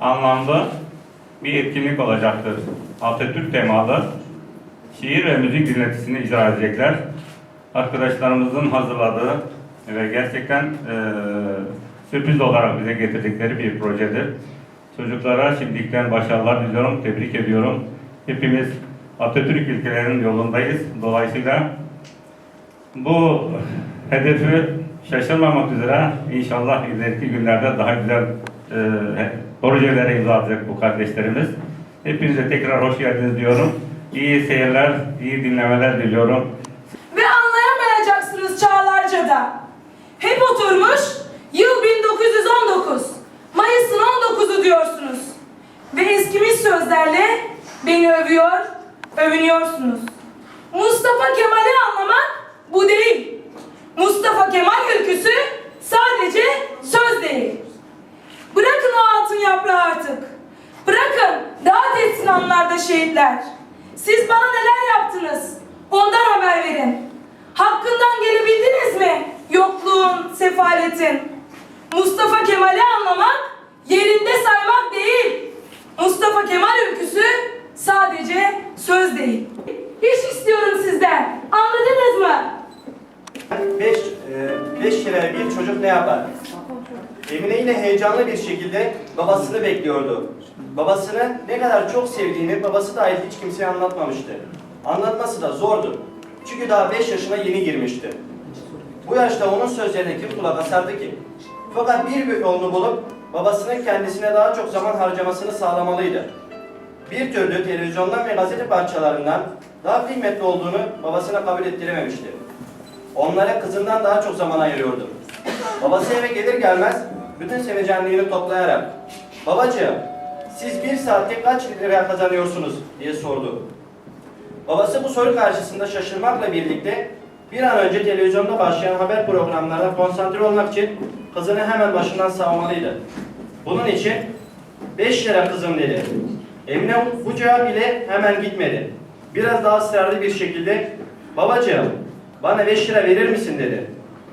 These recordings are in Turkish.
anlamlı bir etkinlik olacaktır. Atatürk temalı şiir ve müzik dinletisini icra edecekler. Arkadaşlarımızın hazırladığı ve gerçekten eee, sürpriz olarak bize getirdikleri bir projedir. Çocuklara şimdilikten başarılar diliyorum, tebrik ediyorum. Hepimiz Atatürk ilkelerinin yolundayız. Dolayısıyla bu hedefi şaşırmamak üzere inşallah ileriki günlerde daha güzel e, projelere imza atacak bu kardeşlerimiz. Hepinize tekrar hoş geldiniz diyorum. İyi seyirler, iyi dinlemeler diliyorum. Ve anlayamayacaksınız çağlarca'da. Hep oturmuş yıl 1919. Mayıs'ın 19'u diyorsunuz. Ve eskimiş sözlerle beni övüyor, övünüyorsunuz. Mustafa Kemal'i anlamak bu değil. Mustafa Kemal ülküsü sadece söz şehitler. Siz bana neler yaptınız? Ondan haber verin. Hakkından gelebildiniz mi? Yokluğun, sefaletin. Mustafa Kemal'i anlamak yerinde saymak değil. Mustafa Kemal ülküsü sadece söz değil. İş istiyorum sizden. Anladınız mı? 5 5 liraya bir çocuk ne yapar? Emine yine heyecanlı bir şekilde babasını bekliyordu. Babasını ne kadar çok sevdiğini babası dahil hiç kimseye anlatmamıştı. Anlatması da zordu. Çünkü daha 5 yaşına yeni girmişti. Bu yaşta onun sözlerine kim kulak asardı ki? Fakat bir yolunu bulup babasının kendisine daha çok zaman harcamasını sağlamalıydı. Bir türlü televizyondan ve gazete parçalarından daha kıymetli olduğunu babasına kabul ettirememişti. Onlara kızından daha çok zaman ayırıyordu. Babası eve gelir gelmez bütün sevecenliğini toplayarak Babacığım siz bir saatte kaç lira kazanıyorsunuz diye sordu. Babası bu soru karşısında şaşırmakla birlikte bir an önce televizyonda başlayan haber programlarına konsantre olmak için kızını hemen başından savmalıydı. Bunun için 5 lira kızım dedi. Emine bu cevap ile hemen gitmedi. Biraz daha ısrarlı bir şekilde babacığım bana 5 lira verir misin dedi.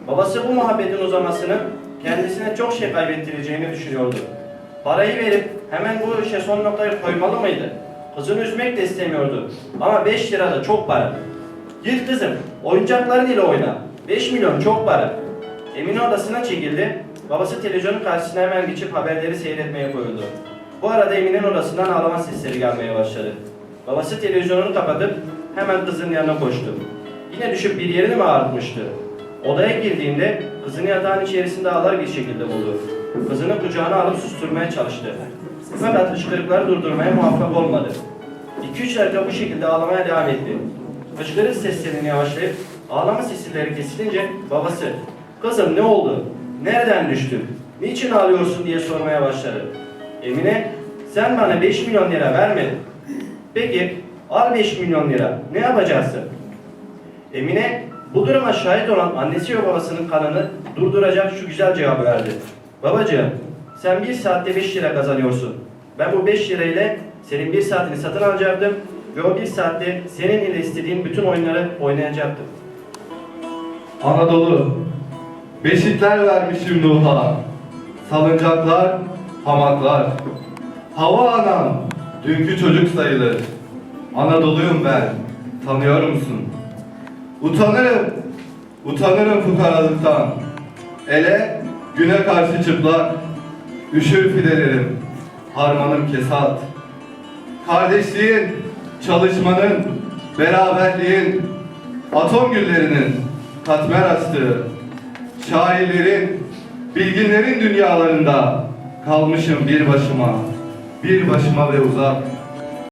Babası bu muhabbetin uzamasının kendisine çok şey kaybettireceğini düşünüyordu. Parayı verip hemen bu işe son noktayı koymalı mıydı? Kızını üzmek de istemiyordu. Ama 5 lira da çok para. Git kızım, oyuncakların ile oyna. 5 milyon çok para. Emine odasına çekildi. Babası televizyonun karşısına hemen geçip haberleri seyretmeye koyuldu. Bu arada Emine'nin odasından ağlama sesleri gelmeye başladı. Babası televizyonunu kapatıp hemen kızının yanına koştu. Yine düşüp bir yerini mi ağrıtmıştı? Odaya girdiğinde kızını yatağın içerisinde ağlar bir şekilde buldu. Kızını kucağına alıp susturmaya çalıştı. Fakat hıçkırıkları durdurmaya muvaffak olmadı. 2-3 dakika bu şekilde ağlamaya devam etti. Hıçkırık seslerinin yavaşlayıp ağlama sesleri kesilince babası ''Kızım ne oldu? Nereden düştün? Niçin ağlıyorsun?'' diye sormaya başladı. Emine ''Sen bana 5 milyon lira vermedin. Peki al 5 milyon lira ne yapacaksın?'' Emine bu duruma şahit olan annesi ve babasının kanını durduracak şu güzel cevabı verdi. Babacığım sen bir saatte 5 lira kazanıyorsun. Ben bu 5 lirayla senin bir saatini satın alacaktım ve o bir saatte senin ile istediğin bütün oyunları oynayacaktım. Anadolu, beşikler vermişim Nuh'a, salıncaklar, hamaklar. Hava anam, dünkü çocuk sayılır. Anadolu'yum ben, tanıyor musun? Utanırım, utanırım fukaralıktan. Ele, güne karşı çıplak, üşür fidelerim, harmanım kesat. Kardeşliğin, çalışmanın, beraberliğin, atom güllerinin katmer açtığı, şairlerin, bilginlerin dünyalarında kalmışım bir başıma, bir başıma ve uzak.